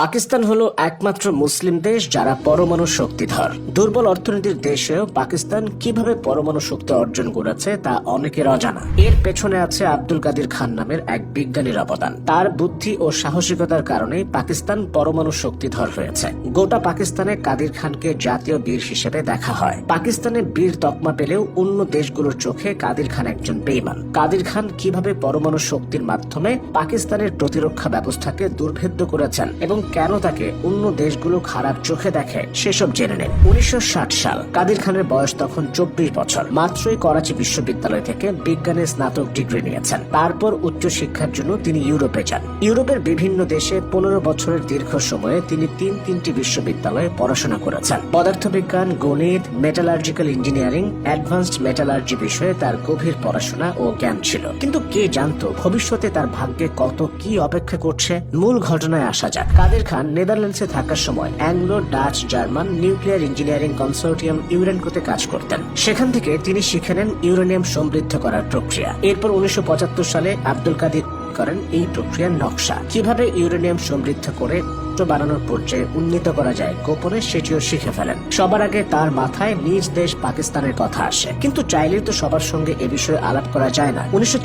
পাকিস্তান হলো একমাত্র মুসলিম দেশ যারা পরমাণু শক্তিধর। দুর্বল অর্থনীতির দেশেও পাকিস্তান কীভাবে পরমাণু শক্তি অর্জন করেছে তা অনেকের অজানা। এর পেছনে আছে আব্দুল কাদির খান নামের এক বিজ্ঞানীর অবদান। তার বুদ্ধি ও সাহসিকতার কারণে পাকিস্তান পরমাণু শক্তিধর হয়েছে। গোটা পাকিস্তানে কাদির খানকে জাতীয় বীর হিসেবে দেখা হয়। পাকিস্তানে বীর তকমা পেলেও অন্য দেশগুলোর চোখে কাদির খান একজন বেইমান কাদির খান কীভাবে পরমাণু শক্তির মাধ্যমে পাকিস্তানের প্রতিরক্ষা ব্যবস্থাকে দুর্ভেদ্য করেছেন এবং কেন তাকে অন্য দেশগুলো খারাপ চোখে দেখে সেসব জেনে নেন। উনিশশো ষাট সাল, কাদির খানের বয়স তখন চব্বিশ বছর। মাত্রই করাচি বিশ্ববিদ্যালয় থেকে বিজ্ঞানে স্নাতক ডিগ্রি নিয়েছেন। তারপর উচ্চ শিক্ষার জন্য তিনি ইউরোপে যান। ইউরোপের বিভিন্ন দেশে পনেরো বছরের দীর্ঘ সময়ে তিনি তিন তিনটি বিশ্ববিদ্যালয়ে পড়াশোনা করেছেন। পদার্থবিজ্ঞান, গণিত মেটালার্জিক্যাল ইঞ্জিনিয়ারিং অ্যাডভান্সড মেটালার্জি বিষয়ে তার গভীর পড়াশোনা ও জ্ঞান ছিল। কিন্তু কে জানতো ভবিষ্যতে তার ভাগ্যে কত কি অপেক্ষা করছে? মূল ঘটনায় আসা যাক। কাদের খান, নেদারল্যান্ডসে থাকার সময় Anglo, Dutch, German nuclear engineering consortium ইউরেনকোতে কাজ করতেন। সেখান থেকে তিনি শিখে নেন ইউরেনিয়াম সমৃদ্ধ করার প্রক্রিয়া। এরপর উনিশশো পঁচাত্তর সালে আব্দুল কাদির করেন এই প্রক্রিয়ার নকশা। কীভাবে ইউরেনিয়াম সমৃদ্ধ করে বানানোর পর্যায়ে উন্নীত করা যায় গোপনে সেটিও শিখে ফেলেন। সবার আগে তার মাথায় নিজ দেশ পাকিস্তানের কথা আসে। কিন্তু চাইলেই তো সবার সঙ্গে এ বিষয়ে আলাপ করা যায় না। উনিশশো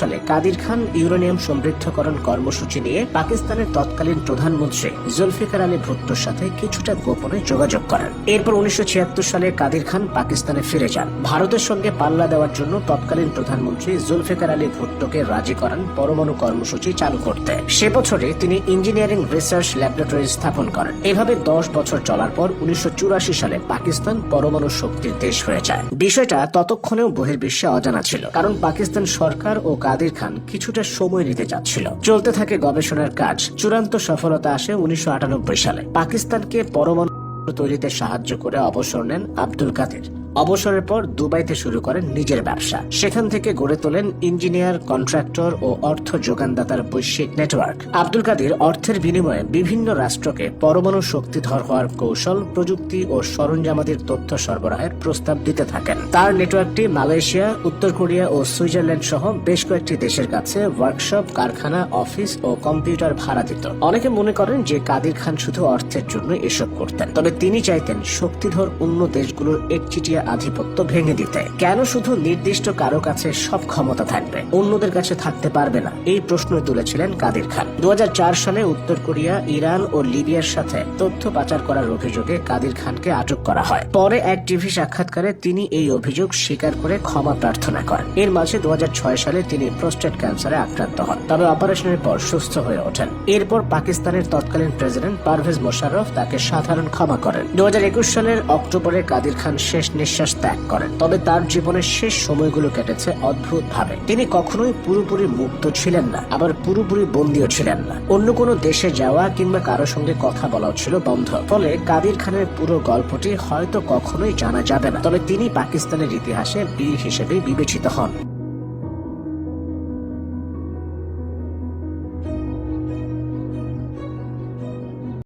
সালে কাদির খান ইউরেনিয়াম সমৃদ্ধকরণ কর্মসূচি নিয়ে পাকিস্তানের তৎকালীন প্রধানমন্ত্রী জুলফিকার আলী ভুট্টোর সাথে কিছুটা গোপনে যোগাযোগ করেন। এরপর উনিশশো ছিয়াত্তর সালে কাদির খান পাকিস্তানে ফিরে যান। ভারতের সঙ্গে পাল্লা দেওয়ার জন্য তৎকালীন প্রধানমন্ত্রী জুলফিকার আলী ভুট্টোকে রাজি করান পরমাণু কর্মসূচি চালু করতে। সে বছরে তিনি ইঞ্জিনিয়ারিং রিসার্চ ল্যাবরেটরি স্থাপন করেন। এভাবে দশ বছর চলার পর উনিশশো চুরাশি সালে পাকিস্তান পরমাণু শক্তির দেশ হয়ে যায়। বিষয়টা ততক্ষণেও বহির্বিশ্বে অজানা ছিল, কারণ পাকিস্তান সরকার ও কাদির খান কিছুটা সময় নিতে চাচ্ছিল চলতে থাকে গবেষণার কাজ, চূড়ান্ত সফলতা আসে উনিশশো আটানব্বই সালে। পাকিস্তানকে পরমাণু তৈরিতে সাহায্য করে অবসর নেন আব্দুল কাদের। অবসরের পর দুবাইতে শুরু করেন নিজের ব্যবসা। সেখান থেকে গড়ে তোলেন ইঞ্জিনিয়ার, কন্ট্রাক্টর ও অর্থ যোগানদাতার বৈশ্বিক নেটওয়ার্ক। আব্দুল কাদের অর্থের বিনিময়ে বিভিন্ন রাষ্ট্রকে পরমাণু শক্তিধর হওয়ার কৌশল, প্রযুক্তি ও সরঞ্জামাদির তথ্য সরবরাহের প্রস্তাব দিতে থাকেন। তার নেটওয়ার্কটি মালয়েশিয়া, উত্তর কোরিয়া ও সুইজারল্যান্ড সহ বেশ কয়েকটি দেশের কাছে ওয়ার্কশপ, কারখানা, অফিস ও কম্পিউটার ভাড়া দিত অনেকে মনে করেন যে কাদির খান শুধু অর্থের জন্য এসব করতেন, তবে তিনি চাইতেন শক্তিধর অন্য দেশগুলোর একচিটিয়া আধিপত্য ভেঙে দিতে। কেন শুধু নির্দিষ্ট কারও কাছে সব ক্ষমতা থাকবে? অন্যদের কাছে থাকতে পারবে না। এই প্রশ্ন তুলেছিলেন কাদির খান। দু সালে উত্তর কোরিয়া, ইরান ও লিবিয়ার সাথে তথ্য পাচার করার অভিযোগে কাদির খানকে আটক করা হয়। পরে এক টিভি সাক্ষাৎকারে তিনি এই অভিযোগ স্বীকার করে ক্ষমা প্রার্থনা করেন। এর মাঝে দু হাজার ছয় সালে তিনি প্রোস্টেট ক্যান্সারে আক্রান্ত হন। তবে অপারেশনের পর সুস্থ হয়ে ওঠেন। এরপর পাকিস্তানের তৎকালীন প্রেসিডেন্ট পারভেজ মোশাররফ তাকে সাধারণ ক্ষমা করেন। দু হাজার একুশ সালের অক্টোবরে কাদির খান শেষ নিঃশ্বাস ত্যাগ করেন। তবে তার জীবনের শেষ সময়গুলো কেটেছে অদ্ভুত ভাবে তিনি কখনোই পুরোপুরি মুক্ত ছিলেন না, আবার পুরোপুরি বন্দীও ছিলেন না। অন্য কোনো দেশে যাওয়া কিংবা কারও সঙ্গে কথা বলাও ছিল বন্ধ। ফলে কাদির খানের পুরো গল্পটি হয়তো কখনোই জানা যাবে না। তবে তিনি পাকিস্তানের ইতিহাসে বীর হিসেবে বিবেচিত হন।